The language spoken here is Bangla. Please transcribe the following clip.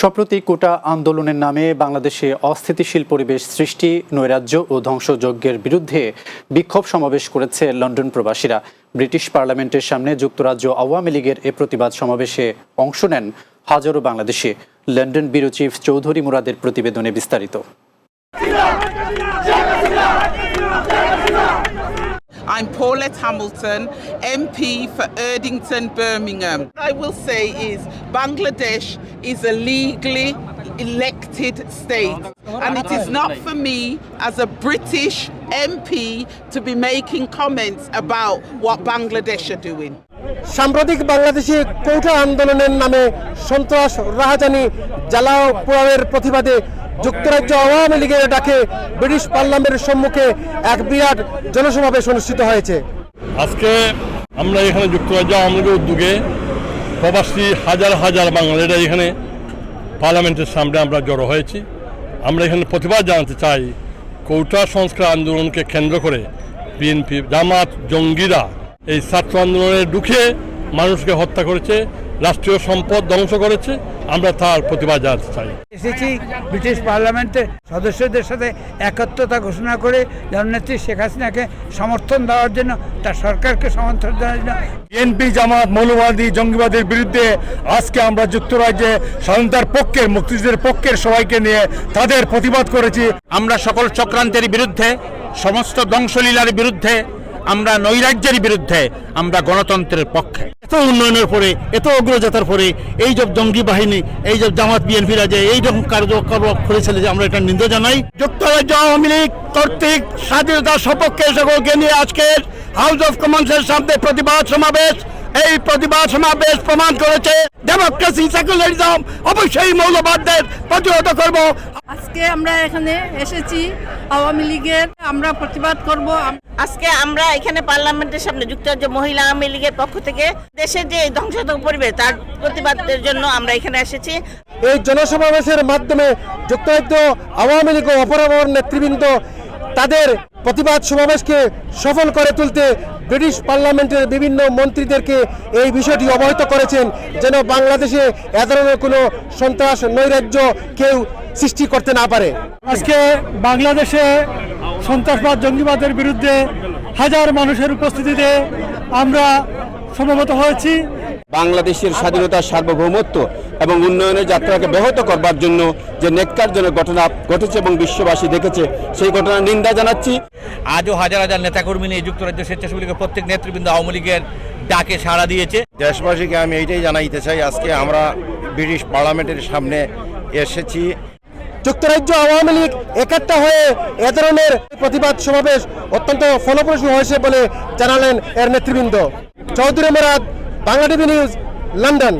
সম্প্রতি কোটা আন্দোলনের নামে বাংলাদেশে অস্থিতিশীল পরিবেশ সৃষ্টি নৈরাজ্য ও ধ্বংসযজ্ঞের বিরুদ্ধে বিক্ষোভ সমাবেশ করেছে লন্ডন প্রবাসীরা। ব্রিটিশ পার্লামেন্টের সামনে যুক্তরাজ্য আওয়ামী লীগের এ প্রতিবাদ সমাবেশে অংশ নেন হাজারো বাংলাদেশি। লন্ডন ব্যুরো চিফ চৌধুরী মুরাদের প্রতিবেদনে বিস্তারিত। I'm Paulette Hamilton, MP for Erdington, Birmingham. What I will say is Bangladesh is a legally elected state, and it is not for me as a British MP to be making comments about what Bangladesh are doing. সাম্প্রতিক বাংলাদেশে কৌঠা আন্দোলনের নামে সন্ত্রাস রাহাজানি জ্বালাও পোড়াওয়ের প্রতিবাদে যুক্তরাজ্য আওয়ামী লীগের ডাকে ব্রিটিশ পার্লামেন্টের সম্মুখে এক বিরাট জনসমাবেশ অনুষ্ঠিত হয়েছে আজকে আমরা এখানে যুক্তরাজ্য আওয়ামী লীগের উদ্যোগে প্রবাসী হাজার হাজার বাঙালিরা এখানে পার্লামেন্টের সামনে আমরা জড়ো হয়েছি। আমরা এখানে প্রতিবাদ জানাতে চাই কৌটা সংস্কার আন্দোলনকে কেন্দ্র করে বিএনপি জামাত জঙ্গিরা এই ছাত্র আন্দোলনে ঢুকে মানুষকে হত্যা করেছে। রাষ্ট্রীয় সম্পদ ধ্বংস করেছে আমরা তার প্রতিবাদ জানাতে চাই। এসেছি ব্রিটিশ পার্লামেন্টের সদস্যদের সাথে একত্রতা ঘোষণা করে জননেত্রী শেখ হাসিনাকে সমর্থন দেওয়ার জন্য তার সরকারকে সমর্থন দেওয়ার জন্য। বিএনপি জামাত মৌলবাদী জঙ্গিবাদের বিরুদ্ধে আজকে আমরা যুক্তরাজ্যে স্বাধীনতার পক্ষের মুক্তিযুদ্ধের পক্ষের সবাইকে নিয়ে তাদের প্রতিবাদ করেছি। আমরা সকল চক্রান্তের বিরুদ্ধে সমস্ত ধ্বংসলীলার বিরুদ্ধে আমরা নৈরাজ্যের বিরুদ্ধে আমরা গণতন্ত্রের পক্ষে। এত উন্নয়নের পরে, এত অগ্রযাত্রার পরে, এই যে জঙ্গি বাহিনী, এই যে জামাত বিএনপিরা যে এই রকম কার্যকলাপ করেছিল যে আমরা এটা নিন্দা জানাই। যুক্তরাজ্য আওয়ামী লীগ কর্তৃক স্বাধীনতার সপক্ষে সকলকে নিয়ে আজকের হাউস অফ কমন্সের সামনে প্রতিবাদ সমাবেশ। এই প্রতিবাদ সমাবেশ প্রমাণ করেছে ডেমোক্রেসি সেকুলারিজম অবশ্যই মৌলবাদদের প্রতিহত করব। আজকে আমরা এখানে এসেছি আওয়ামী লীগের আমরা প্রতিবাদ করব। আজকে আমরা এখানে পার্লামেন্টের সামনে যুক্তরাজ্য মহিলা আওয়ামী লীগের পক্ষ থেকে দেশের যে ধ্বংসাত্মক পরিবেশ তার প্রতিবাদের জন্য আমরা এখানে এসেছি। এই জনসমাবেশের মাধ্যমে যুক্তরাজ্য আওয়ামী লীগ ও অপরাবর নেতৃবৃন্দ তাদের প্রতিবাদ সমাবেশকে সফল করে তুলতে ব্রিটিশ পার্লামেন্টের বিভিন্ন মন্ত্রীদেরকে এই বিষয়টি অবহিত করেছেন, যেন বাংলাদেশে এ ধরনের কোনো সন্ত্রাস, নৈরাজ্য কেউ সৃষ্টি করতে না পারে। আজকে বাংলাদেশে সন্ত্রাসবাদ, জঙ্গিবাদের বিরুদ্ধে হাজার মানুষের উপস্থিতিতে আমরা সমবেত হয়েছি। বাংলাদেশের স্বাধীনতা সার্বভৌমত্ব এবং উন্নয়নের যাত্রাকে ব্যাহত করবার জন্য যে নেককারজনক ঘটনা ঘটেছে এবং বিশ্ববাসী দেখেছে সেই ঘটনার নিন্দা জানাচ্ছি। আজও হাজার হাজার নেতাকর্মী নিয়ে যুক্তরাজ্য স্বেচ্ছাসেবী লীগের প্রত্যেক নেতৃবৃন্দ আওয়ামী লীগের ডাকে সাড়া দিয়েছে। দেশবাসীকে আমি এইটাই জানাইতে চাই আজকে আমরা ব্রিটিশ পার্লামেন্টের সামনে এসেছি। যুক্তরাজ্য আওয়ামী লীগ একাত্তা হয়ে এ ধরনের প্রতিবাদ সমাবেশ অত্যন্ত ফলপ্রসূ হয়েছে বলে জানালেন এর নেতৃবৃন্দ। Chowdhury Murad Bangla TV news London.